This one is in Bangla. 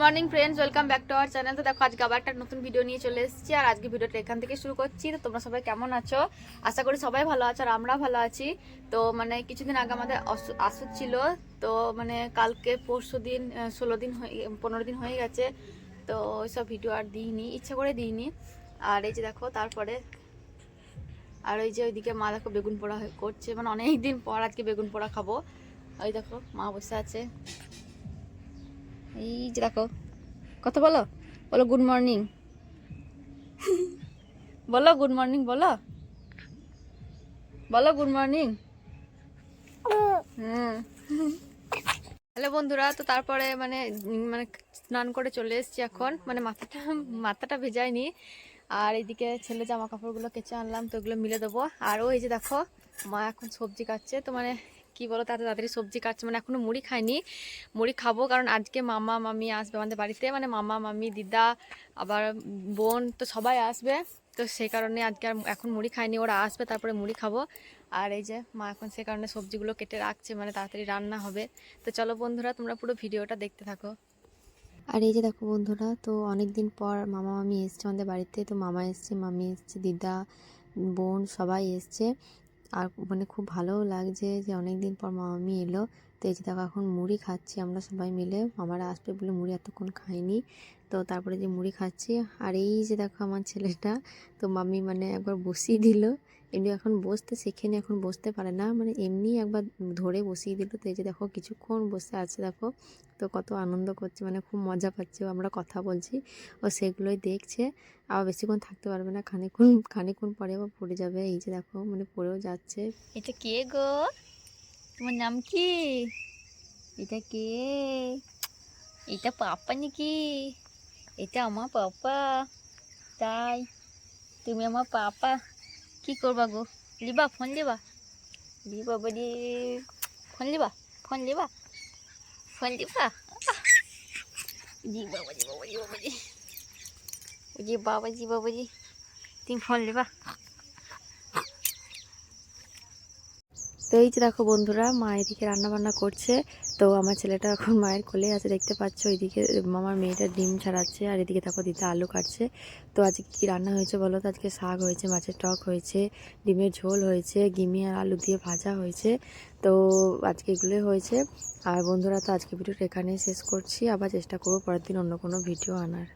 Morning friends, welcome back to our channel. তো দেখো, আজকে আবার একটা নতুন ভিডিও নিয়ে চলে এসেছি, আর আজকে ভিডিওটা এখান থেকে শুরু করছি। তো তোমরা সবাই কেমন আছো? আশা করি সবাই ভালো আছো, আর আমরা ভালো আছি। তো মানে কিছুদিন আগে আমাদের আসুক ছিল, তো মানে কালকে পরশু দিন ষোলো দিন হয়ে, পনেরো দিন হয়ে গেছে। তো ওইসব ভিডিও আর দিইনি, ইচ্ছা করে দিইনি। আর এই যে দেখো, তারপরে আর ওই যে ওইদিকে মা দেখো বেগুন পোড়া করছে। মানে অনেক দিন পর আজকে বেগুন পোড়া খাব। ওই দেখো, মা বসে আছে। এই যে দেখো, কথা বলো বলো গুড মর্নিং বলো গুড মর্নিং বলো। বলো গুড মর্নিং হুম হ্যালো বন্ধুরা, তো তারপরে মানে মানে স্নান করে চলে এসেছি এখন। মানে মাথাটা মাথাটা ভেজায়নি। আর এইদিকে ছেলে জামা কাপড়গুলো কেচে আনলাম, তো ওগুলো মিলে দেবো। আর ওই যে দেখো, মা এখন সবজি কাটছে। তো মানে কি বলো তাতে তাড়াতাড়ি সবজি কাটছে। মানে এখনও মুড়ি খাইনি। মুড়ি খাব কারণ আজকে মামা, মামি আসবে আমাদের বাড়িতে। মানে মামা, মামি, দিদা, আবার বোন তো সবাই আসবে। তো সেই কারণে আজকে আর এখন মুড়ি খাইনি, ওরা আসবে, তারপরে মুড়ি খাব। আর এই যে মা এখন সে কারণে সবজিগুলো কেটে রাখছে মানে তাড়াতাড়ি রান্না হবে। তো চলো বন্ধুরা, তোমরা পুরো ভিডিওটা দেখতে থাকো। আর এই যে দেখো বন্ধুরা, তো অনেক দিন পর মামা, মামি এসছে আমাদের বাড়িতে। তো মামা এসছে, মামি এসছে, দিদা, বোন সবাই এসছে। আর মানে খুব ভালোও লাগছে যে অনেক দিন পর মামা মামি এলো। তো এই যে দেখো, এখন মুড়ি খাচ্ছি আমরা সবাই মিলে। মামারা আসবে বলে মুড়ি এতক্ষণ খাইনি। তো তারপরে যে মুড়ি খাচ্ছি, আর এই যে দেখো আমার ছেলেটা, তো মামি মানে একবার বসিয়ে দিল। এমনি এখন বসতে শেখেনি, এখন বসতে পারে না। মানে এমনি একবার ধরে বসিয়ে দিল। তো এই যে দেখো, কিছুক্ষণ বসে আছে দেখো, তো কত আনন্দ করছে মানে খুব মজা পাচ্ছে। আমরা কথা বলছি, ও সেগুলোই দেখছে। আবার বেশিক্ষণ থাকতে পারবে না, খানিক্ষণ খানিক্ষণ পরে আবার পড়ে যাবে। এই যে দেখো মানে পড়েও যাচ্ছে। এটা কে গো? তোমার নাম কি? এটা কে? এটা পাপা নাকি? এটা আমার পাপা তাই তুমি আমার পাপা কি করবা গো? লিবা, ফোন লিবা? লি বাবা রে ফোন লিবা? ফোন লিবা? ফোন লিবা? জি বাবা জি বাবা জি বাবা জি জি বাবা জি বাবা জি তুমি ফোন লিবা? এই যে দেখো বন্ধুরা, মা এদিকে রান্না বান্না করছে। তো আমার ছেলেটা এখন মায়ের কোলে আছে, দেখতে পাচ্ছ? ওইদিকে আমার মেয়েটা ডিম ছাড়াচ্ছে, আর এদিকে দেখো দিতে আলু কাটছে। তো আজকে কি রান্না হয়েছে বলো তো? আজকে শাক হয়েছে, মাছের টক হয়েছে, ডিমের ঝোল হয়েছে, গিমি আর আলু দিয়ে ভাজা হয়েছে। তো আজকে এগুলোই হয়েছে। আর বন্ধুরা, তো আজকে ভিডিওটা এখানেই শেষ করছি। আবার চেষ্টা করব পরের দিন অন্য কোনো ভিডিও আনার।